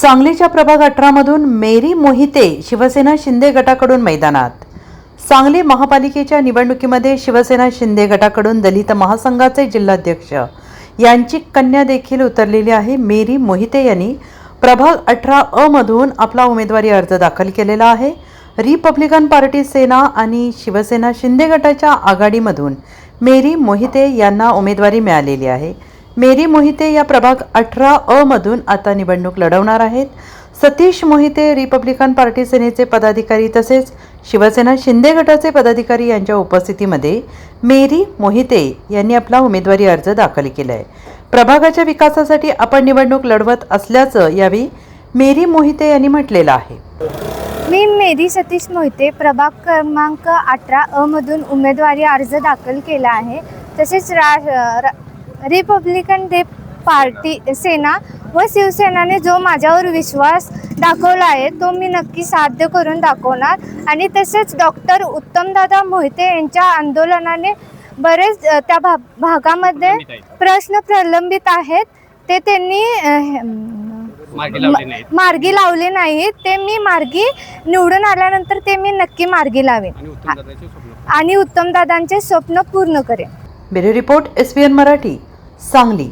सांगलीच्या प्रभाग अठरामधून मेरी मोहिते शिवसेना शिंदे गटाकडून मैदानात. सांगली महापालिकेच्या निवडणुकीमध्ये शिवसेना शिंदे गटाकडून दलित महासंघाचे जिल्हाध्यक्ष. यांची कन्या देखील उतरलेली आहे मेरी मोहिते यांनी. प्रभाग अठरा अ मधून आपला उमेदवारी अर्ज दाखल केलेला आहे. रिपब्लिकन पार्टी सेना आणि शिवसेना शिंदे गटाच्या आघाडीमधून मेरी मोहिते यांना उमेदवारी मिळालेली आहे. मेरी मोहिते या प्रभाग अठरा अ मधून आता निवडणूक लढवणार आहेत. सतीश मोहिते रिपब्लिकन पार्टी सेनेचे पदाधिकारी तसेच शिवसेना शिंदे गटाचे पदाधिकारी यांच्या उपस्थितीमध्ये मेरी मोहिते यांनी आपला उमेदवारी अर्ज दाखल केला आहे प्रभागाच्या विकासासाठी आपण निवडणूक लढवत असल्याचं यावेळी मेरी मोहिते यांनी म्हटलेलं आहे. मी मेरी सतीश मोहिते प्रभाग क्रमांक अठरा अ मधून उमेदवारी अर्ज दाखल केला आहे. तसेच रा रा- रिपब्लिकन डे पार्टी सेना व शिवसेनाने जो माझ्यावर विश्वास दाखवला आहे तो मी नक्की साध्य करून दाखवणार. आणि तसेच डॉक्टर उत्तमदादा मोहिते यांच्या आंदोलनाने बरेच त्या भा भागामध्ये प्रश्न प्रलंबित आहेत. ते त्यांनी मार्गी लावले नाहीत. ते मी मार्गी निवडून आल्यानंतर ते मी नक्की मार्गी लावेन. आणि उत्तमदादाचे स्वप्न. आणि उत्तमदादांचे स्वप्न पूर्ण करेन. Bureau report S Marathi. Sangli